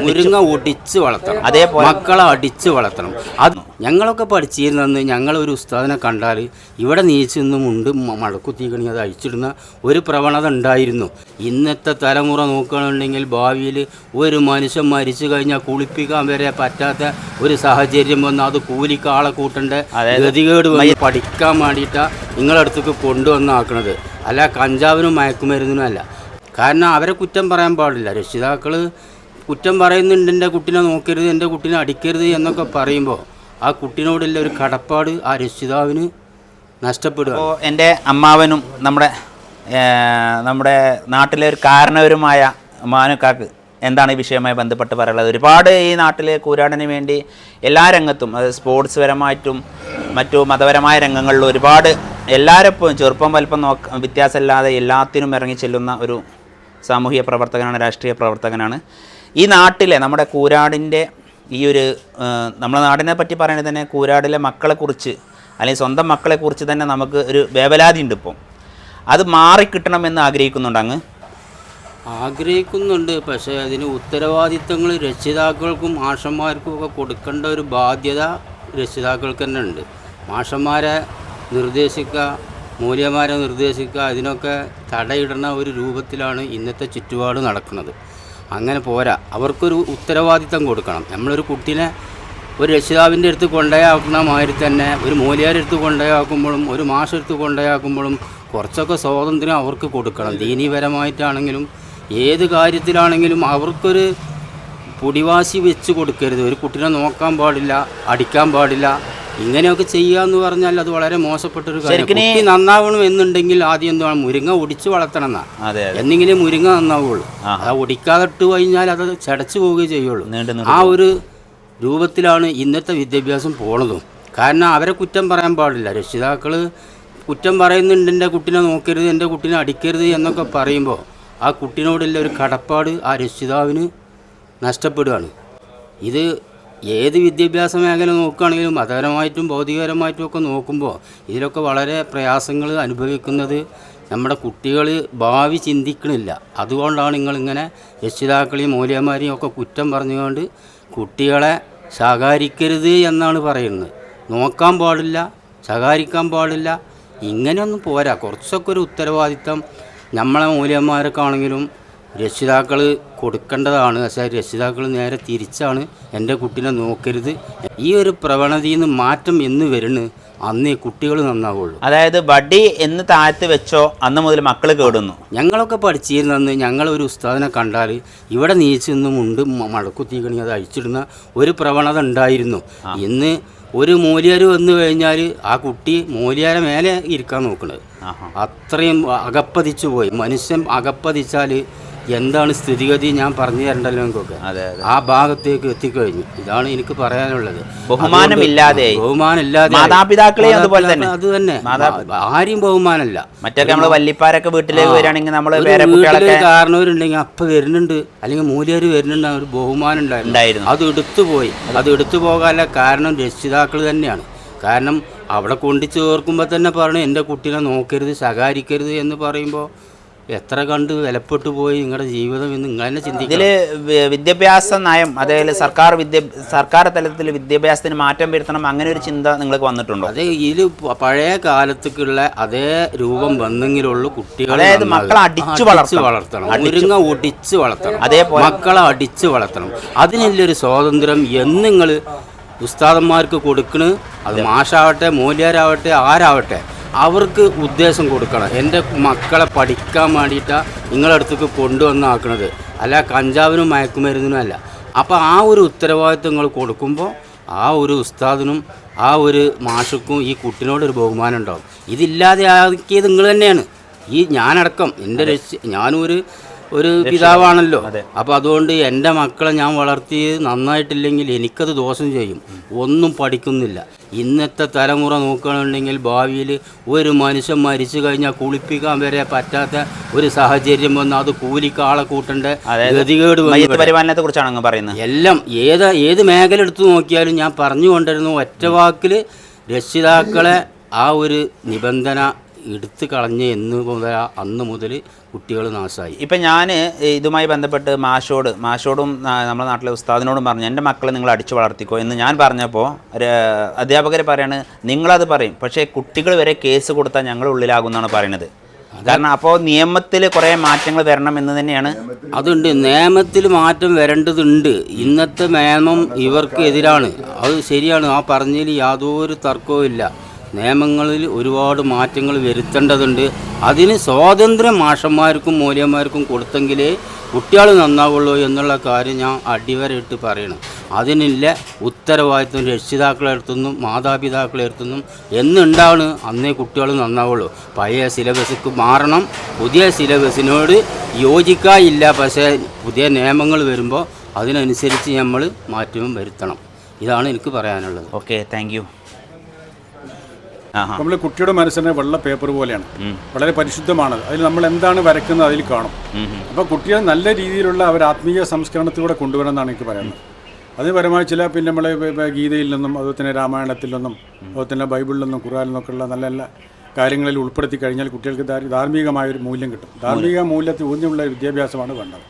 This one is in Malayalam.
മുരിങ്ങ ഒടിച്ച് വളർത്തണം. അതേപോലെ- മക്കളെ അടിച്ച് വളർത്തണം. അത് ഞങ്ങളൊക്കെ പഠിച്ചിരുന്നെന്ന് ഞങ്ങൾ ഒരു ഉസ്താദിനെ കണ്ടാൽ ഇവിടെ നീച്ചൊന്നും ഉണ്ട് മഴക്കുത്തിക്കണി അത് അഴിച്ചിടുന്ന ഒരു പ്രവണത ഉണ്ടായിരുന്നു. ഇന്നത്തെ തലമുറ നോക്കുകയാണെന്നുണ്ടെങ്കിൽ ഭാവിയിൽ ഒരു മനുഷ്യൻ മരിച്ചു കഴിഞ്ഞാൽ കുളിപ്പിക്കാൻ വരെ പറ്റാത്ത ഒരു സാഹചര്യം വന്ന് അത് കൂലിക്ക് ആളെ കൂട്ടേണ്ട ഗതികേട് വന്ന് പഠിക്കാൻ വേണ്ടിയിട്ടാണ് നിങ്ങളടുത്തേക്ക് കൊണ്ടുവന്നാക്കണത് അല്ല കഞ്ചാവിനും മയക്കുമരുന്നിനും അല്ല. കാരണം അവരെ കുറ്റം പറയാൻ പാടില്ല. രക്ഷിതാക്കൾ കുറ്റം പറയുന്നുണ്ട് എന്റെ കുട്ടീനെ നോക്കരുത് എന്റെ കുട്ടീനെ അടിക്കരുത് എന്നൊക്കെ പറയുമ്പോൾ ആ കുട്ടീനോടുള്ള ഒരു കടപ്പാട് ആ രക്ഷിതാവിന് നഷ്ടപ്പെടുക അപ്പോൾ എന്റെ അമ്മാവനും നമ്മുടെ നമ്മുടെ നാട്ടിലെ ഒരു കാരണവരുമായ മാനുക്കാക്ക് എന്താണ് ഈ വിഷയവുമായി ബന്ധപ്പെട്ട് പറയുള്ളത് ഒരുപാട് ഈ നാട്ടിലെ കൂരാടിന് വേണ്ടി എല്ലാ രംഗത്തും അത് സ്പോർട്സ് പരമായിട്ടും മറ്റു മതപരമായ രംഗങ്ങളിലും ഒരുപാട് എല്ലാവരെപ്പോഴും ചെറുപ്പം വലുപ്പം നോക്ക വ്യത്യാസമില്ലാതെ എല്ലാത്തിനും ഇറങ്ങി ചെല്ലുന്ന ഒരു സാമൂഹിക പ്രവർത്തകനാണ് രാഷ്ട്രീയ പ്രവർത്തകനാണ്. ഈ നാട്ടിലെ നമ്മുടെ കൂരാടിന്റെ ഈ ഒരു നമ്മുടെ നാടിനെ പറ്റി പറയുന്നത് തന്നെ കൂരാടിലെ മക്കളെക്കുറിച്ച് അല്ലെങ്കിൽ സ്വന്തം മക്കളെക്കുറിച്ച് തന്നെ നമുക്ക് ഒരു വേവലാതി ഉണ്ട് ഇപ്പം. അത് മാറിക്കിട്ടണമെന്ന് ആഗ്രഹിക്കുന്നുണ്ട് അങ്ങ്? ആഗ്രഹിക്കുന്നുണ്ട്. പക്ഷേ അതിന് ഉത്തരവാദിത്തങ്ങൾ രക്ഷിതാക്കൾക്കും മാഷന്മാർക്കും ഒക്കെ കൊടുക്കേണ്ട ഒരു ബാധ്യത രക്ഷിതാക്കൾക്ക് തന്നെ ഉണ്ട്. മാഷന്മാരെ നിർദ്ദേശിക്കുക മൂല്യന്മാരെ നിർദ്ദേശിക്കുക അതിനൊക്കെ തടയിടുന്ന ഒരു രൂപത്തിലാണ് ഇന്നത്തെ ചുറ്റുപാട് നടക്കുന്നത്. അങ്ങനെ പോരാ. അവർക്കൊരു ഉത്തരവാദിത്തം കൊടുക്കണം. നമ്മളൊരു കുട്ടീനെ ഒരു രക്ഷിതാവിന്റെ അടുത്ത് കൊണ്ടുപോയാക്കുന്ന മാതിരി തന്നെ. ഒരു മൂലിയാരുടെ അടുത്ത് കൊണ്ടുപോയാക്കുമ്പോഴും ഒരു മാഷെടുത്ത് കൊണ്ടുപോയാക്കുമ്പോഴും കുറച്ചൊക്കെ സ്വാതന്ത്ര്യം അവർക്ക് കൊടുക്കണം. ദീനീപരമായിട്ടാണെങ്കിലും ഏത് കാര്യത്തിലാണെങ്കിലും അവർക്കൊരു പൊടിവാശി വെച്ച് കൊടുക്കരുത്. ഒരു കുട്ടീനെ നോക്കാൻ പാടില്ല അടിക്കാൻ പാടില്ല. ഇങ്ങനെയൊക്കെ ചെയ്യുക എന്ന് പറഞ്ഞാൽ അത് വളരെ മോശപ്പെട്ടൊരു കാര്യം നന്നാവണം എന്നുണ്ടെങ്കിൽ ആദ്യം എന്താണ് മുരിങ്ങ ഒടിച്ച് വളർത്തണം എന്നാ. എന്നിങ്ങനെ എന്നെങ്കിലും മുരിങ്ങ നന്നാവുള്ളൂ. അത് ഒടിക്കാതെ ഇട്ട് കഴിഞ്ഞാൽ അത് ചടച്ചു പോവുകയേ ചെയ്യുള്ളൂ. ആ ഒരു രൂപത്തിലാണ് ഇന്നത്തെ വിദ്യാഭ്യാസം പോണതും. കാരണം അവരെ കുറ്റം പറയാൻ പാടില്ല. രക്ഷിതാക്കൾ കുറ്റം പറയുന്നുണ്ട് എന്റെ കുട്ടിനെ നോക്കരുത് എന്റെ കുട്ടിനെ അടിക്കരുത് എന്നൊക്കെ പറയുമ്പോൾ ആ കുട്ടിനോടുള്ള ഒരു കടപ്പാട് ആ രക്ഷിതാവിന് നഷ്ടപ്പെടുകയാണ് ഇത് ഏത് വിദ്യാഭ്യാസ മേഖല നോക്കുകയാണെങ്കിലും മതപരമായിട്ടും ഭൗതികപരമായിട്ടും ഒക്കെ നോക്കുമ്പോൾ ഇതിലൊക്കെ വളരെ പ്രയാസങ്ങൾ അനുഭവിക്കുന്നത് നമ്മുടെ കുട്ടികൾ ഭാവി ചിന്തിക്കണില്ല. അതുകൊണ്ടാണ് നിങ്ങളിങ്ങനെ രക്ഷിതാക്കളെയും മൂല്യന്മാരെയും ഒക്കെ കുറ്റം പറഞ്ഞുകൊണ്ട് കുട്ടികളെ ശകാരിക്കരുത് എന്നാണ് പറയുന്നത്. നോക്കാൻ പാടില്ല ശകാരിക്കാൻ പാടില്ല. ഇങ്ങനെയൊന്നും പോരാ. കുറച്ചൊക്കെ ഒരു ഉത്തരവാദിത്തം നമ്മളെ മൂല്യന്മാരൊക്കെ ആണെങ്കിലും രക്ഷിതാക്കൾ കൊടുക്കേണ്ടതാണ്. പക്ഷേ രക്ഷിതാക്കൾ നേരെ തിരിച്ചാണ് എന്റെ കുട്ടീനെ നോക്കരുത്. ഈ ഒരു പ്രവണതയിൽ നിന്ന് മാറ്റം എന്ന് വരുന്നു അന്നേ കുട്ടികൾ നന്നാവുള്ളൂ. അതായത് വടി എന്ന് താഴ്ത്തി വെച്ചോ അന്ന് മുതൽ മക്കൾ കേടുന്നു. ഞങ്ങളൊക്കെ പഠിച്ചിരുന്നെന്ന് ഞങ്ങൾ ഒരു ഉസ്താദിനെ കണ്ടാൽ ഇവിടെ നീച്ചൊന്നും ഉണ്ട് മഴക്കുത്തിക്കണി അത് അഴിച്ചിടുന്ന ഒരു പ്രവണത ഉണ്ടായിരുന്നു. ഇന്ന് ഒരു മൂലിയാർ വന്നു കഴിഞ്ഞാൽ ആ കുട്ടി മൂലിയാരെ മേലെ ഇരിക്കാൻ നോക്കുന്നത് അത്രയും അകപ്പതിച്ചു പോയി. മനുഷ്യൻ അകപ്പതിച്ചാൽ എന്താണ് സ്ഥിതിഗതി ഞാൻ പറഞ്ഞു തരണ്ടല്ലോ എനിക്കൊക്കെ ആ ഭാഗത്തേക്ക് എത്തിക്കഴിഞ്ഞു. ഇതാണ് എനിക്ക് പറയാനുള്ളത്. ബഹുമാനമില്ലാതെ ബഹുമാനമില്ലാതെ മാതാപിതാക്കളെ അതുപോലെ തന്നെ. അത് തന്നെ. ആരും ബഹുമാനമല്ല മറ്റൊക്കെ നമ്മൾ വല്ലിപ്പാരൊക്കെ വീട്ടിലേക്ക് വരികയാണെങ്കിൽ നമ്മൾ കാരണവരുണ്ടെങ്കിൽ അപ്പ വരുന്നുണ്ട്. അല്ലെങ്കിൽ മൂലിയാർ വരുന്നുണ്ട്. ഒരു ബഹുമാനം ഉണ്ടായിരുന്നു. ഉണ്ടായിരുന്നു. അത് എടുത്തു പോയി. അത് എടുത്തു പോകാനുള്ള കാരണം രക്ഷിതാക്കൾ തന്നെയാണ്. കാരണം അവിടെ കൊണ്ടു ചേർക്കുമ്പോൾ തന്നെ പറഞ്ഞു എന്റെ കുട്ടീനെ നോക്കരുത് സഹായിക്കരുത് എന്ന് പറയുമ്പോൾ എത്ര കണ്ട് വിലപ്പെട്ടു പോയി നിങ്ങളുടെ ജീവിതം എന്ന് നിങ്ങൾ തന്നെ ചിന്തിക്കും ഇതിൽ വിദ്യാഭ്യാസ നയം അതായത് സർക്കാർ വിദ്യ സർക്കാർ തലത്തിൽ വിദ്യാഭ്യാസത്തിന് മാറ്റം വരുത്തണം അങ്ങനെ ഒരു ചിന്ത നിങ്ങൾക്ക് വന്നിട്ടുണ്ടോ? അത് ഇതിൽ പഴയ കാലത്തേക്കുള്ള അതേ രൂപം വന്നെങ്കിലുള്ളൂ കുട്ടികളെ അതായത് മക്കളെ അടിച്ചു വളർത്തണം. വളർത്തണം. മുരിങ്ങ ഒടിച്ച് വളർത്തണം. അതേപോലെ- മക്കളെ അടിച്ച് വളർത്തണം. അതിനുള്ളൊരു സ്വാതന്ത്ര്യം എന്ന് നിങ്ങൾ ഉസ്താദന്മാർക്ക് കൊടുക്കണ്. അത്. മാഷാവട്ടെ മൂല്യാരാവട്ടെ ആരാവട്ടെ. അവർക്ക് ഉദ്ദേശം കൊടുക്കണം. എന്റെ മക്കളെ പഠിക്കാൻ വേണ്ടിയിട്ടാണ് നിങ്ങളടുത്തേക്ക് കൊണ്ടുവന്നാക്കണത് അല്ല കഞ്ചാവിനും മയക്കുമരുന്നിനും അല്ല. അപ്പോൾ ആ ഒരു ഉത്തരവാദിത്വം നിങ്ങൾ കൊടുക്കുമ്പോൾ ആ ഒരു ഉസ്താദിനും ആ ഒരു മാഷക്കും ഈ കുട്ടിനോടൊരു ബഹുമാനം ഉണ്ടാവും. ഇതില്ലാതെ ആക്കിയത് നിങ്ങൾ തന്നെയാണ്. ഈ ഞാനടക്കം എന്റെ രക്ഷ ഞാനും ഒരു പിതാവാണല്ലോ. അപ്പോൾ അതുകൊണ്ട് എന്റെ മക്കളെ ഞാൻ വളർത്തി നന്നായിട്ടില്ലെങ്കിൽ എനിക്കത് ദോഷം ചെയ്യും. ഒന്നും പഠിക്കുന്നില്ല. ഇന്നത്തെ തലമുറ നോക്കുകയാണെന്നുണ്ടെങ്കിൽ ഭാവിയിൽ ഒരു മനുഷ്യൻ മരിച്ചു കഴിഞ്ഞാൽ കുളിപ്പിക്കാൻ വരെ പറ്റാത്ത ഒരു സാഹചര്യം വന്ന് അത് കൂലിക്ക് ആളെ കൂട്ടേണ്ട ഗതികേട് പരിപാലനത്തെ കുറിച്ചാണ് അങ്ങ് പറയുന്നത്. എല്ലാം ഏത് ഏത് മേഖല എടുത്തു നോക്കിയാലും ഞാൻ പറഞ്ഞു കൊണ്ടിരുന്നു ഒറ്റവാക്കിൽ രക്ഷിതാക്കളെ ആ ഒരു നിബന്ധന എടുത്തു കളഞ്ഞ് എന്ന് മുതൽ അന്ന് മുതൽ കുട്ടികൾ നാശമായി. ഇപ്പം ഞാൻ ഇതുമായി ബന്ധപ്പെട്ട് മാഷോട് മാഷോടും നമ്മുടെ നാട്ടിലെ ഉസ്താദിനോടും പറഞ്ഞു എന്റെ മക്കളെ നിങ്ങൾ അടിച്ചു വളർത്തിക്കോ എന്ന് ഞാൻ പറഞ്ഞപ്പോൾ അധ്യാപകർ പറയാണ് നിങ്ങളത് പറയും പക്ഷേ കുട്ടികൾ വരെ കേസ് കൊടുത്താൽ ഞങ്ങൾ ഉള്ളിലാകുമെന്നാണ് പറയുന്നത് കാരണം അപ്പോൾ നിയമത്തിൽ കുറേ മാറ്റങ്ങൾ വരണം എന്ന് തന്നെയാണ്. അതുണ്ട് നിയമത്തിൽ മാറ്റം വരേണ്ടതുണ്ട്. ഇന്നത്തെ നിയമം ഇവർക്ക് എതിരാണ് അത് ശരിയാണ്. ആ പറഞ്ഞതിൽ യാതൊരു തർക്കവും ഇല്ല നിയമങ്ങളിൽ ഒരുപാട് മാറ്റങ്ങൾ വരുത്തേണ്ടതുണ്ട്. അതിന് സ്വാതന്ത്ര്യം മാഷന്മാർക്കും മൂല്യന്മാർക്കും കൊടുത്തെങ്കിലേ കുട്ടികൾ നന്നാവുള്ളൂ എന്നുള്ള കാര്യം ഞാൻ അടിവരയിട്ട് പറയണം. അതിനില്ല ഉത്തരവാദിത്വം രക്ഷിതാക്കളെ അടുത്തുനിന്നും മാതാപിതാക്കളെ അടുത്തുനിന്നും എന്നുണ്ടാണ് അന്നേ കുട്ടികൾ നന്നാവുള്ളൂ. പഴയ സിലബസ്ക്ക് മാറണം. പുതിയ സിലബസിനോട് യോജിക്കായില്ല പക്ഷേ പുതിയ നിയമങ്ങൾ വരുമ്പോൾ അതിനനുസരിച്ച് നമ്മൾ മാറ്റവും വരുത്തണം. ഇതാണ് എനിക്ക് പറയാനുള്ളത്. ഓക്കെ താങ്ക് നമ്മൾ കുട്ടിയുടെ മനസ്സിനെ വെള്ള പേപ്പർ പോലെയാണ്. വളരെ പരിശുദ്ധമാണ്. അതിൽ നമ്മൾ എന്താണ് വരക്കുന്നത് അതിൽ കാണും. അപ്പോൾ കുട്ടിയെ നല്ല രീതിയിലുള്ള അവർ ആത്മീയ സംസ്കരണത്തിലൂടെ കൊണ്ടുവരണം എന്നാണ് എനിക്ക് പറയുന്നത്. അതിന് പരമായി ചില പിന്നെ നമ്മളെ ഗീതയിൽ നിന്നും അതുപോലെ തന്നെ രാമായണത്തിൽ നിന്നും അതുപോലെ തന്നെ ബൈബിളിൽ നിന്നും ഖുറാനിൽ നിന്നൊക്കെയുള്ള നല്ല നല്ല കാര്യങ്ങളിൽ ഉൾപ്പെടുത്തി കഴിഞ്ഞാൽ കുട്ടികൾക്ക് ധാർ- ധാർമ്മികമായ ഒരു മൂല്യം കിട്ടും. ധാർമ്മിക മൂല്യത്തിൽ ഊന്നിയുള്ള വിദ്യാഭ്യാസമാണ് വേണ്ടത്.